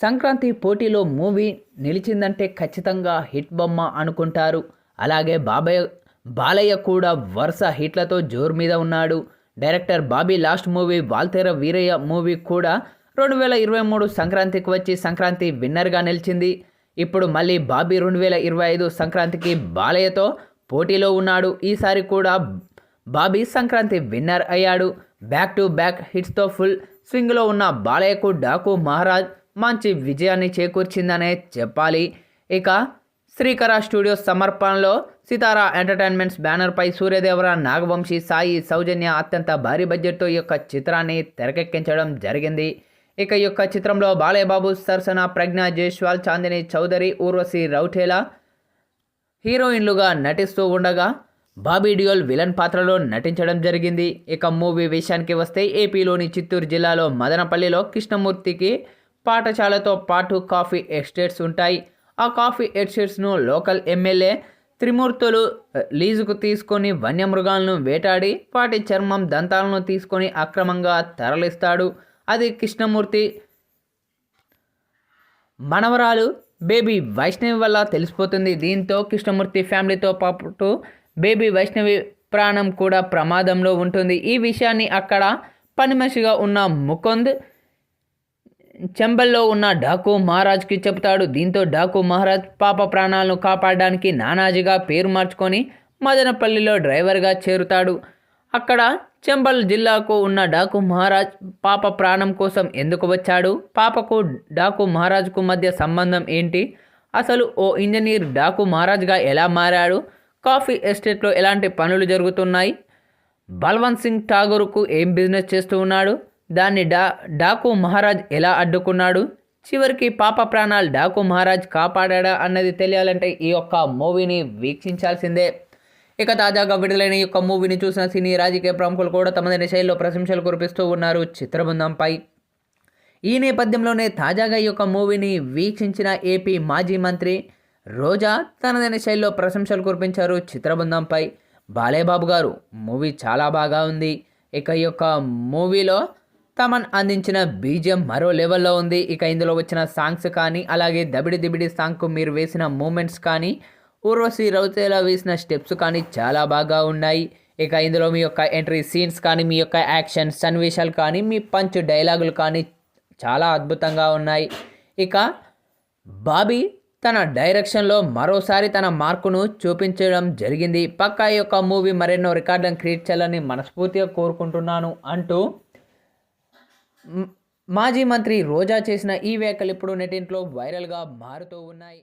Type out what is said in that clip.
సంక్రాంతి పోటీలో మూవీ నిలిచిందంటే ఖచ్చితంగా హిట్ బొమ్మ అనుకుంటారు. అలాగే బాబయ్య బాలయ్య కూడా వరుస హిట్లతో జోరు మీద ఉన్నాడు. Director Bobby last movie Waltair Veerayya movie కూడా రెండు వేల ఇరవై మూడు సంక్రాంతికి వచ్చి సంక్రాంతి విన్నర్గా నిలిచింది. ఇప్పుడు మళ్ళీ బాబీ రెండు వేల ఇరవై ఐదు సంక్రాంతికి బాలయ్యతో పోటీలో ఉన్నాడు. ఈసారి కూడా బాబీ సంక్రాంతి విన్నర్ అయ్యాడు. బ్యాక్ టు బ్యాక్ హిట్స్తో ఫుల్ స్వింగ్లో ఉన్న బాలయ్యకు డాకు మహారాజ్ మంచి విజయాన్ని చేకూర్చిందనే చెప్పాలి. ఇక శ్రీకర స్టూడియోస్ సమర్పణలో సితారా ఎంటర్టైన్మెంట్స్ బ్యానర్పై సూర్యదేవర నాగవంశీ సాయి సౌజన్య అత్యంత భారీ బడ్జెట్తో ఈ యొక్క చిత్రాన్ని తెరకెక్కించడం జరిగింది. ఇక ఈ యొక్క చిత్రంలో బాలయ్యబాబు సరసన ప్రజ్ఞ జైస్వాల్ చాందిని చౌదరి ఊర్వశి రౌఠేలా హీరోయిన్లుగా నటిస్తూ ఉండగా బాబీ డియోల్ విలన్ పాత్రలో నటించడం జరిగింది. ఇక మూవీ విషయానికి వస్తే ఏపీలోని చిత్తూరు జిల్లాలో మదనపల్లిలో కృష్ణమూర్తికి పాఠశాలతో పాటు కాఫీ ఎస్టేట్స్ ఉంటాయి. ఆ కాఫీ ఎస్టేట్స్ను లోకల్ ఎమ్మెల్యే త్రిమూర్తులు లీజుకు తీసుకొని వన్యమృగాలను వేటాడి వాటి చర్మం దంతాలను తీసుకొని అక్రమంగా తరలిస్తాడు. అది కృష్ణమూర్తి. మనవరాలు బేబీ వైష్ణవి వల్ల తెలిసిపోతుంది. దీంతో కృష్ణమూర్తి ఫ్యామిలీతో పాటు బేబీ వైష్ణవి ప్రాణం కూడా ప్రమాదంలో ఉంటుంది. ఈ విషయాన్ని అక్కడ పనిమనిషిగా ఉన్న ముకుంద్ చెంబల్లో ఉన్న డాకు మహారాజ్కి చెబుతాడు. దీంతో డాకు మహారాజ్ పాప ప్రాణాలను కాపాడడానికి నానాజీగా పేరు మార్చుకొని మదనపల్లిలో డ్రైవర్గా చేరుతాడు. అక్కడ చెంబల్ జిల్లాకు ఉన్న డాకు మహారాజ్ పాప ప్రాణం కోసం ఎందుకు వచ్చాడు? పాపకు డాకు మహారాజ్కు మధ్య సంబంధం ఏంటి? అసలు ఓ ఇంజనీర్ డాకు మహారాజ్గా ఎలా మారాడు? కాఫీ ఎస్టేట్లో ఎలాంటి పనులు జరుగుతున్నాయి? బల్వంత్ సింగ్ ఠాగూర్కు ఏం బిజినెస్ చేస్తూ ఉన్నాడు? దాన్ని డా డాకు మహారాజ్ ఎలా అడ్డుకున్నాడు? చివరికి పాప ప్రాణాలు డాకు మహారాజ్ కాపాడా అన్నది తెలియాలంటే ఈ యొక్క మూవీని వీక్షించాల్సిందే. ఇక తాజాగా విడుదలైన ఈ యొక్క మూవీని చూసిన సినీ రాజకీయ ప్రముఖులు కూడా తమదైన శైలిలో ప్రశంసలు కురిపిస్తూ ఉన్నారు చిత్రబృందంపై. ఈ నేపథ్యంలోనే తాజాగా ఈ యొక్క మూవీని వీక్షించిన ఏపీ మాజీ మంత్రి రోజా తనదైన శైలిలో ప్రశంసలు కురిపించారు చిత్రబృందంపై. బాలేబాబు గారు మూవీ చాలా బాగా ఉంది. ఇక ఈ యొక్క మూవీలో తమన్ అందించిన బీజం మరో లెవెల్లో ఉంది. ఇక ఇందులో వచ్చిన సాంగ్స్ కానీ అలాగే దబిడి దిబిడి సాంగ్కు మీరు వేసిన మూమెంట్స్ కానీ ఊర్వశి రౌతేలా వేసిన స్టెప్స్ కానీ చాలా బాగా ఉన్నాయి. ఇక ఇందులో మీ యొక్క ఎంట్రీ సీన్స్ కానీ మీ యొక్క యాక్షన్ సన్నివేశాలు కానీ మీ పంచ్ డైలాగులు కానీ చాలా అద్భుతంగా ఉన్నాయి. ఇక బాబీ తన డైరెక్షన్లో మరోసారి తన మార్కును చూపించడం జరిగింది. పక్కా యొక్క మూవీ మరెన్నో రికార్డులను క్రియేట్ చేయాలని మనస్ఫూర్తిగా కోరుకుంటున్నాను అంటూ మాజీ మంత్రి రోజా చేసిన ఈ వ్యాఖ్యలు ఇప్పుడు నెటింట్లో వైరల్గా మారుతూ ఉన్నాయి.